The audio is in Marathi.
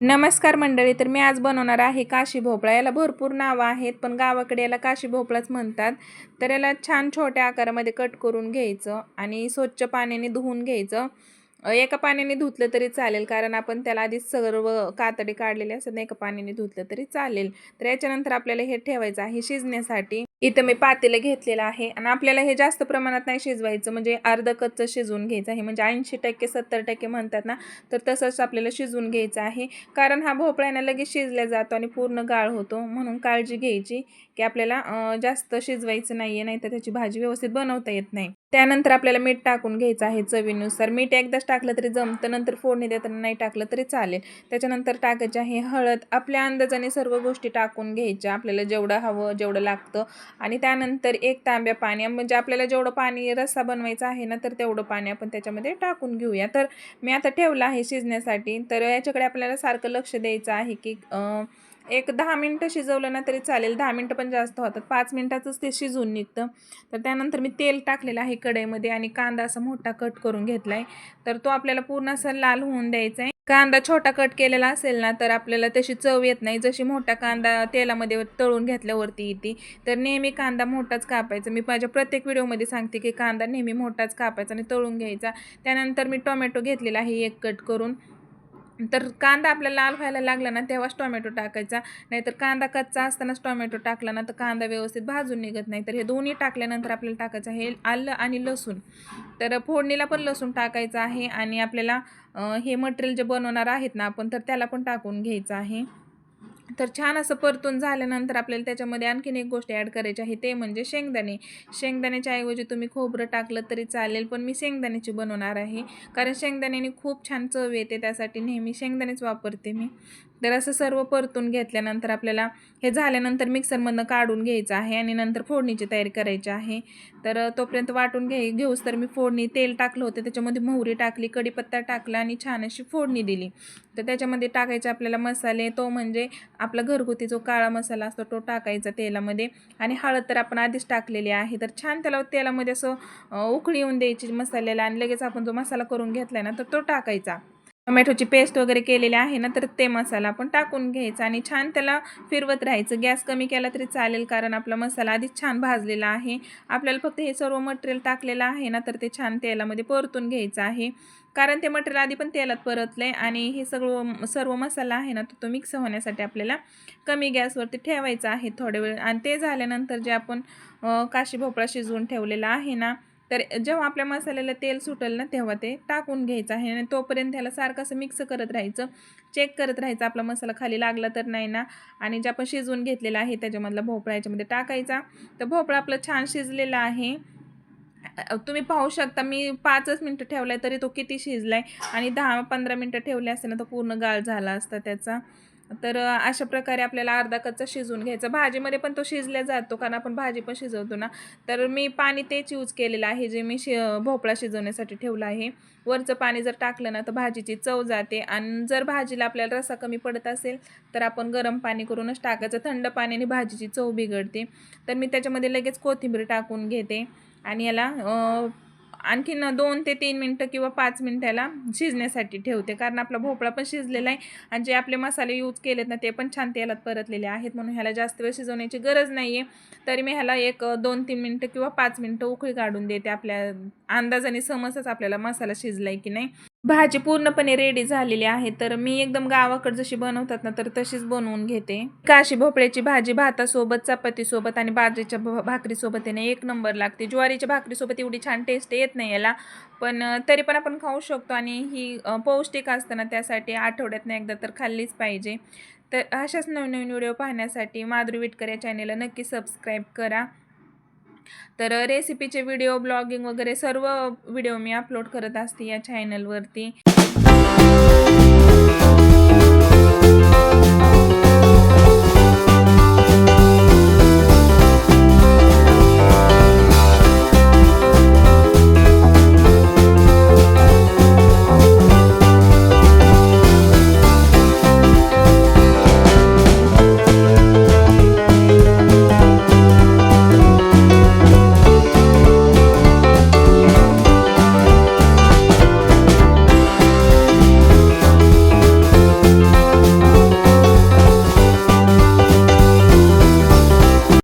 नमस्कार मंडळी तर मी आज बनवणार आहे काशी भोपळा. याला भरपूर नावं आहेत पण गावाकडे याला काशी भोपळाच म्हणतात. तर याला छान छोट्या आकारामध्ये कट करून घ्यायचं आणि स्वच्छ पाण्याने धुवून घ्यायचं. एका पाण्याने धुतलं तरी चालेल कारण आपण त्याला आधीच सर्व कातडी काढलेले असतात एका पाण्याने धुतलं तरी चालेल. तर याच्यानंतर आपल्याला हे ठेवायचं आहे शिजण्यासाठी. इथं मी पातेलं घेतलेलं आहे. आणि आपल्याला हे जास्त प्रमाणात नाही शिजवायचं. म्हणजे अर्ध कच्चं शिजवून घ्यायचं आहे. म्हणजे ऐंशी टक्के सत्तर टक्के म्हणतात ना तर तसंच आपल्याला शिजवून घ्यायचं आहे. कारण हा भोपळ्यानं लगेच शिजला जातो आणि पूर्ण गाळ होतो. म्हणून काळजी घ्यायची की आपल्याला जास्त शिजवायचं नाही आहे नाही तर त्याची भाजी व्यवस्थित बनवता येत नाही. त्यानंतर आपल्याला मीठ टाकून घ्यायचं आहे चवीनुसार. मीठ एकदाच टाकलं तरी जमतं. नंतर फोडणी देताना नाही टाकलं तरी चालेल. त्याच्यानंतर टाकायचे आहे हळद. आपल्या अंदाजाने सर्व गोष्टी टाकून घ्यायच्या. आपल्याला जेवढं हवं जेवढं लागतं आणि त्यानंतर एक तांब्या पाणी म्हणजे आपल्याला जेवढं पाणी रस्सा बनवायचा आहे ना तर तेवढं पाणी आपण त्याच्यामध्ये टाकून घेऊया. तर मी आता ठेवलं आहे शिजण्यासाठी. तर याच्याकडे आपल्याला सारखं लक्ष द्यायचं आहे की एक दहा मिनटं शिजवलं ना तरी चालेल. दहा मिनटं पण जास्त होतात. पाच मिनटातच ते शिजून निघतं. तर त्यानंतर मी तेल टाकलेलं आहे कढईमध्ये आणि कांदा असा मोठा कट करून घेतला आहे तर तो आपल्याला पूर्ण असा लाल होऊन द्यायचा आहे. कांदा छोटा कट केलेला असेल ना तर आपल्याला तशी चव येत नाही. जशी मोठा कांदा तेलामध्ये तळून घेतल्यावरती येते तर नेहमी कांदा मोठाच कापायचा. मी माझ्या प्रत्येक व्हिडिओमध्ये सांगते की कांदा नेहमी मोठाच कापायचा आणि तळून घ्यायचा. त्यानंतर मी टोमॅटो घेतलेला आहे एक कट करून. तर कांदा आपल्याला लाल व्हायला लागला ना तेव्हाच टोमॅटो टाकायचा. नाहीतर कांदा कच्चा असतानाच टोमॅटो टाकला ना तर कांदा व्यवस्थित भाजून निघत नाही. तर हे दोन्ही टाकल्यानंतर आपल्याला टाकायचं आहे आलं आणि लसूण. तर फोडणीला पण लसूण टाकायचं आहे आणि आपल्याला हे मटेरियल जे बनवणार आहेत ना आपण तर त्याला पण टाकून घ्यायचं आहे. तर छान असं परतून झाल्यानंतर आपल्याला त्याच्यामध्ये आणखीन एक गोष्ट ॲड करायची आहे ते म्हणजे शेंगदाणे. शेंगदाण्याच्या ऐवजी तुम्ही खोबरं टाकलं तरी चालेल पण मी शेंगदाण्याची बनवणार आहे. कारण शेंगदाण्याने खूप छान चव येते त्यासाठी नेहमी शेंगदाणेच वापरते मी. तर असं सर्व परतून घेतल्यानंतर आपल्याला हे झाल्यानंतर मिक्सरमधनं काढून घ्यायचं आहे आणि नंतर फोडणीची तयारी करायची आहे. तर तोपर्यंत वाटून घे घेऊस. तर मी फोडणी तेल टाकलं होतं. त्याच्यामध्ये मोहरी टाकली कढीपत्ता टाकला आणि छान अशी फोडणी दिली. तर त्याच्यामध्ये टाकायचे आपल्याला मसाले. तो म्हणजे आपला घरगुती जो काळा मसाला असतो तो टाकायचा तेलामध्ये. आणि हळद तर आपण आधीच टाकलेली आहे. तर छान त्याला तेलामध्ये असं उकळी येऊन द्यायची मसाल्याला. आणि लगेच आपण जो मसाला करून घेतला ना तर तो टाकायचा. टोमॅटोची पेस्ट वगैरे केलेली आहे ना तर ते मसाला आपण टाकून घ्यायचा आणि छान त्याला फिरवत राहायचं. गॅस कमी केला तरी चालेल कारण आपला मसाला आधीच छान भाजलेला आहे. आपल्याला फक्त हे सर्व मटेरियल टाकलेलं आहे ना तर ते छान तेलामध्ये परतून घ्यायचं आहे. कारण ते मटेरियल आधी पण तेलात परतलं आहे आणि हे सगळं सर्व मसाला आहे ना तो तो मिक्स होण्यासाठी आपल्याला कमी गॅसवरती ठेवायचा आहे थोडे वेळ. आणि ते झाल्यानंतर जे आपण काशी भोपळा शिजवून ठेवलेला आहे ना तर जेव्हा आपल्या मसाल्याला तेल सुटेल ना तेव्हा ते टाकून घ्यायचं आहे आणि तोपर्यंत त्याला सारखं असं मिक्स करत राहायचं. चेक करत राहायचं आपला मसाला खाली लागला तर नाही ना. आणि जे आपण शिजवून घेतलेला आहे त्याच्यामधला भोपळा याच्यामध्ये टाकायचा. तर भोपळा आपला छान शिजलेला आहे. तुम्ही पाहू शकता मी पाचच मिनटं ठेवला तरी तो किती शिजलाय. आणि दहा पंधरा मिनटं ठेवले असते ना तो पूर्ण गाळ झाला असता त्याचा. तर अशा प्रकारे आपल्याला अर्धा कच्चा शिजवून घ्यायचा. भाजीमध्ये पण तो शिजल्या जातो कारण आपण भाजी पण शिजवतो ना. तर मी पाणी तेच यूज केलेलं आहे जे मी शि भोपळा शिजवण्यासाठी ठेवलं आहे. वरचं पाणी जर टाकलं ना तर भाजीची चव जाते. आणि जर भाजीला आपल्याला रसा कमी पडत असेल तर आपण गरम पाणी करूनच टाकायचं. थंड पाण्याने भाजीची चव बिघडते. तर मी त्याच्यामध्ये लगेच कोथिंबीर टाकून घेते. आणि याला आणखीन दोन ते तीन मिनटं किंवा पाच मिनटाला शिजण्यासाठी ठेवते. कारण आपला भोपळा पण शिजलेला आहे आणि जे आपले मसाले यूज केलेत ना ते पण छान तेलात परतलेले आहेत. म्हणून ह्याला जास्त वेळ शिजवण्याची गरज नाही आहे तरी मी ह्याला एक दोन तीन मिनटं किंवा पाच मिनटं उकळी काढून देते. आपल्या अंदाजाने समजच आपल्याला मसाला शिजला आहे की नाही. भाजी पूर्णपणे रेडी झालेली आहे. तर मी एकदम गावाकडे जशी बनवतात ना तर तशीच बनवून घेते. काशी भोपळ्याची भाजी भातासोबत चपातीसोबत आणि बाजरीच्या भ- भाकरीसोबत येणे एक नंबर लागते. ज्वारीच्या भाकरीसोबत एवढी छान टेस्ट येत नाही याला. पण तरी पण आपण खाऊ शकतो आणि ही पौष्टिक असतं ना त्यासाठी आठवड्यातनं एकदा तर खाल्लीच पाहिजे. तर अशाच नवीन नवीन व्हिडिओ पाहण्यासाठी माधुरी विटकर या चॅनेलला नक्की सबस्क्राईब करा. तर रेसिपीचे व्हिडिओ ब्लॉगिंग वगैरे सर्व व्हिडिओ मी अपलोड करत असते या चॅनलवरती